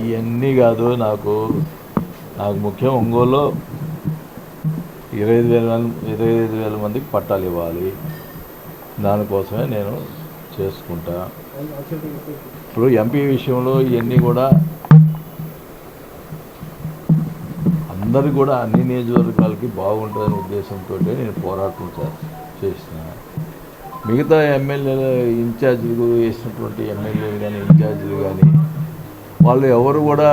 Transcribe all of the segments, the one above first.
ఇవన్నీ కాదు నాకు నాకు ముఖ్యం ఒంగోలులో ఇరవై ఐదు వేల ఇరవై ఐదు వేల మందికి పట్టాలు ఇవ్వాలి. దానికోసమే నేను చేసుకుంటా. ఇప్పుడు ఎంపీ విషయంలో ఇవన్నీ కూడా అందరు కూడా అన్ని నియోజకవర్గాలకి బాగుంటుందనే ఉద్దేశంతో నేను పోరాటం చే- చేసిన మిగతా ఎమ్మెల్యేలు ఇన్ఛార్జీలు వేసినటువంటి ఎమ్మెల్యేలు కానీ ఇన్ఛార్జీలు కానీ వాళ్ళు ఎవరు కూడా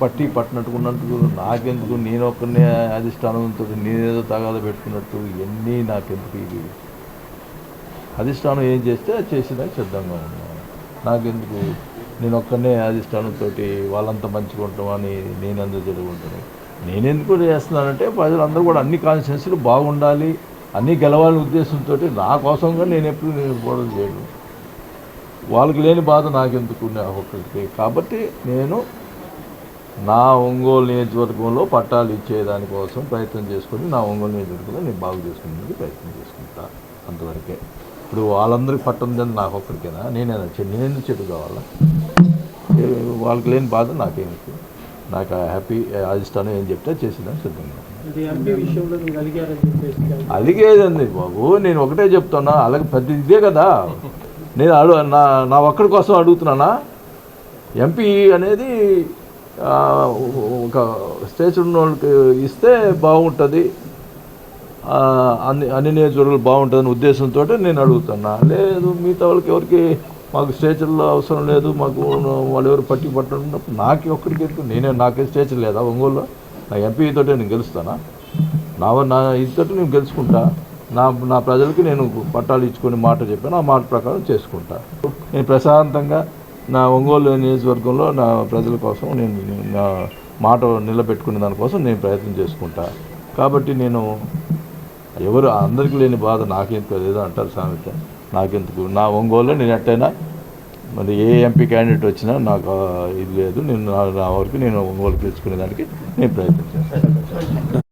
పట్టి పట్టినట్టుకున్నట్టు నాకెందుకు? నేను ఒక్కనే అధిష్టానంతో నేనేదో తగాద పెట్టుకున్నట్టు ఇవన్నీ నాకెందుకు ఇవి అధిష్టానం ఏం చేస్తే అది చేసినా సిద్ధంగా ఉన్నాను నాకెందుకు? నేను ఒక్కనే అధిష్టానంతో వాళ్ళంతా మంచిగా ఉంటామని నేను అందరూ జరుగుంటాను నేనెందుకు చేస్తున్నానంటే ప్రజలందరూ కూడా అన్ని కాన్స్టిట్యున్సీలు బాగుండాలి అన్నీ గెలవాలనే ఉద్దేశంతో నా కోసంగా నేను ఎప్పుడు నేను గొడవ చేయను. వాళ్ళకి లేని బాధ నాకెందుకు ఒక్కరికి కాబట్టి నేను నా ఒంగోలు నియోజకవర్గంలో పట్టాలు ఇచ్చేదానికోసం ప్రయత్నం చేసుకొని నా ఒంగోలు నియోజకవర్గంలో నేను బాగు చేసుకునేందుకు ప్రయత్నం చేసుకుంటా అంతవరకే. ఇప్పుడు వాళ్ళందరికీ పట్టుందని నాకు ఒక్కరికేనా నేనేనా చెడు నేనెందుకు చెడు కావాలా? వాళ్ళకి లేని బాధ నాకేందుకు? నాకు హ్యాపీ అధిష్టానం ఏం చెప్తే చేసేదాన్ని సిద్ధంగా అలిగేదండి బాబు. నేను ఒకటే చెప్తున్నా. అలాగే పెద్ద ఇదే కదా. నేను అడు నా నా ఒక్కడి కోసం అడుగుతున్నానా? ఎంపీ అనేది ఒక స్టేజ్ ఉన్న వాళ్ళకి ఇస్తే బాగుంటుంది. అన్ని అన్ని నియోజకవర్గాలు బాగుంటుందని ఉద్దేశంతో నేను అడుగుతున్నా. లేదు మిగతా వాళ్ళకి ఎవరికి మాకు స్టేచర్లో అవసరం లేదు మాకు వాళ్ళు ఎవరు పట్టి పట్టినప్పుడు నాకు ఒక్కడికి ఎందుకు? నేనే నాకే స్టేచర్ లేదా ఒంగోలులో? నా ఎంపీతో నేను గెలుస్తానా? నా నా ఇదితో నేను గెలుచుకుంటా? నా నా ప్రజలకి నేను పట్టాలు ఇచ్చుకొని మాట చెప్పాను. ఆ మాట ప్రకారం చేసుకుంటా. నేను ప్రశాంతంగా నా ఒంగోలు నియోజకవర్గంలో నా ప్రజల కోసం నేను నా మాట నిలబెట్టుకునే దానికోసం నేను ప్రయత్నం చేసుకుంటా. కాబట్టి నేను ఎవరు అందరికీ లేని బాధ నాకెందుకు ఏదో అంటారు సామెత. నాకెందుకు? నా ఒంగోలు నేను ఎట్టయినా మరి ఏ ఎంపీ క్యాండిడేట్ వచ్చినా నాకు ఇది లేదు. నేను నా నా వరకు నేను ఒంగోలు గెలుచుకునే దానికి నేను ప్రయత్నం చేస్తాను.